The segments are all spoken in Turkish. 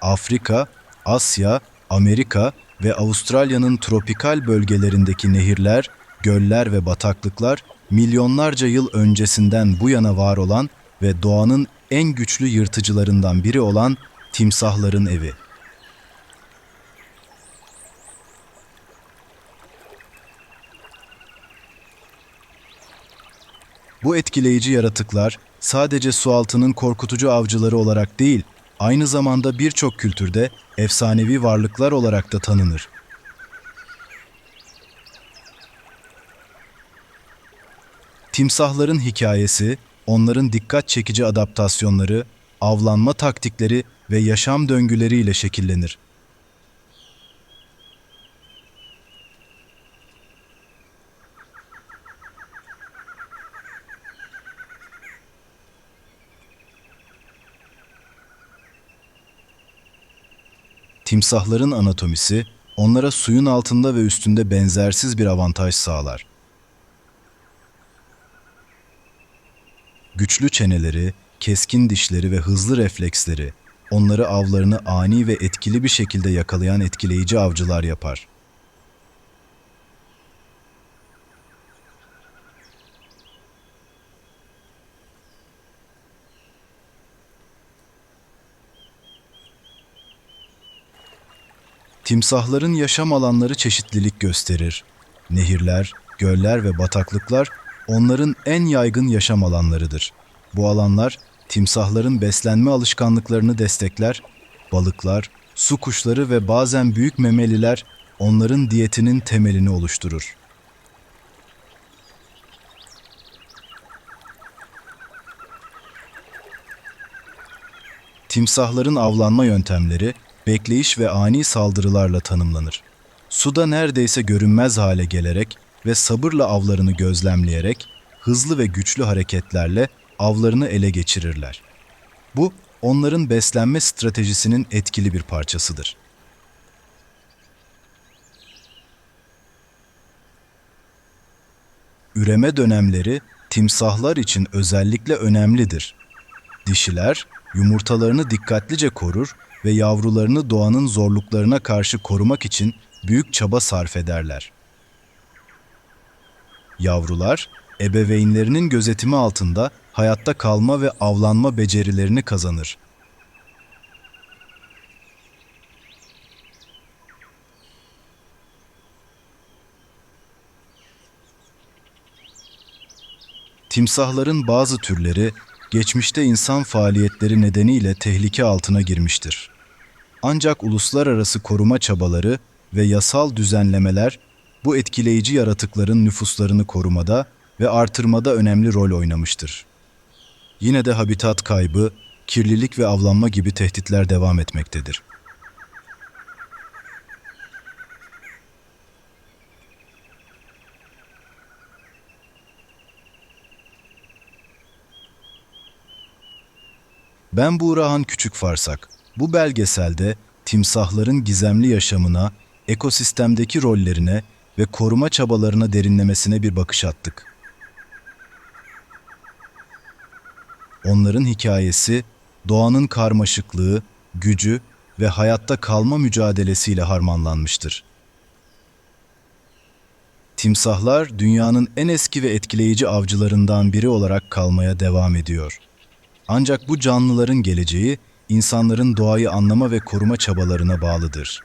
Afrika, Asya, Amerika ve Avustralya'nın tropikal bölgelerindeki nehirler, göller ve bataklıklar milyonlarca yıl öncesinden bu yana var olan ve doğanın en güçlü yırtıcılarından biri olan timsahların evi. Bu etkileyici yaratıklar sadece sualtının korkutucu avcıları olarak değil, aynı zamanda birçok kültürde efsanevi varlıklar olarak da tanınır. Timsahların hikayesi, onların dikkat çekici adaptasyonları, avlanma taktikleri ve yaşam döngüleriyle şekillenir. Timsahların anatomisi, onlara suyun altında ve üstünde benzersiz bir avantaj sağlar. Güçlü çeneleri, keskin dişleri ve hızlı refleksleri, onları avlarını ani ve etkili bir şekilde yakalayan etkileyici avcılar yapar. Timsahların yaşam alanları çeşitlilik gösterir. Nehirler, göller ve bataklıklar onların en yaygın yaşam alanlarıdır. Bu alanlar timsahların beslenme alışkanlıklarını destekler, balıklar, su kuşları ve bazen büyük memeliler onların diyetinin temelini oluşturur. Timsahların avlanma yöntemleri bekleyiş ve ani saldırılarla tanımlanır. Suda neredeyse görünmez hale gelerek ve sabırla avlarını gözlemleyerek hızlı ve güçlü hareketlerle avlarını ele geçirirler. Bu onların beslenme stratejisinin etkili bir parçasıdır. Üreme dönemleri timsahlar için özellikle önemlidir. Dişiler yumurtalarını dikkatlice korur ve yavrularını doğanın zorluklarına karşı korumak için büyük çaba sarf ederler. Yavrular, ebeveynlerinin gözetimi altında hayatta kalma ve avlanma becerilerini kazanır. Timsahların bazı türleri geçmişte insan faaliyetleri nedeniyle tehlike altına girmiştir. Ancak uluslararası koruma çabaları ve yasal düzenlemeler bu etkileyici yaratıkların nüfuslarını korumada ve artırmada önemli rol oynamıştır. Yine de habitat kaybı, kirlilik ve avlanma gibi tehditler devam etmektedir. Ben Buğrahan Küçük Farsak. Bu belgeselde timsahların gizemli yaşamına, ekosistemdeki rollerine ve koruma çabalarına derinlemesine bir bakış attık. Onların hikayesi, doğanın karmaşıklığı, gücü ve hayatta kalma mücadelesiyle harmanlanmıştır. Timsahlar dünyanın en eski ve etkileyici avcılarından biri olarak kalmaya devam ediyor. Ancak bu canlıların geleceği insanların doğayı anlama ve koruma çabalarına bağlıdır.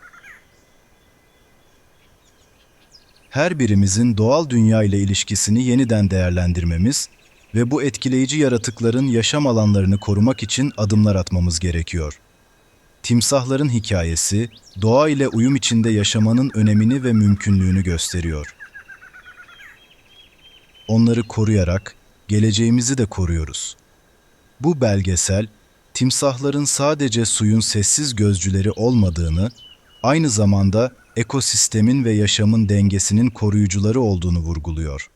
Her birimizin doğal dünya ile ilişkisini yeniden değerlendirmemiz ve bu etkileyici yaratıkların yaşam alanlarını korumak için adımlar atmamız gerekiyor. Timsahların hikayesi, doğa ile uyum içinde yaşamanın önemini ve mümkünlüğünü gösteriyor. Onları koruyarak geleceğimizi de koruyoruz. Bu belgesel, timsahların sadece suyun sessiz gözcüleri olmadığını, aynı zamanda ekosistemin ve yaşamın dengesinin koruyucuları olduğunu vurguluyor.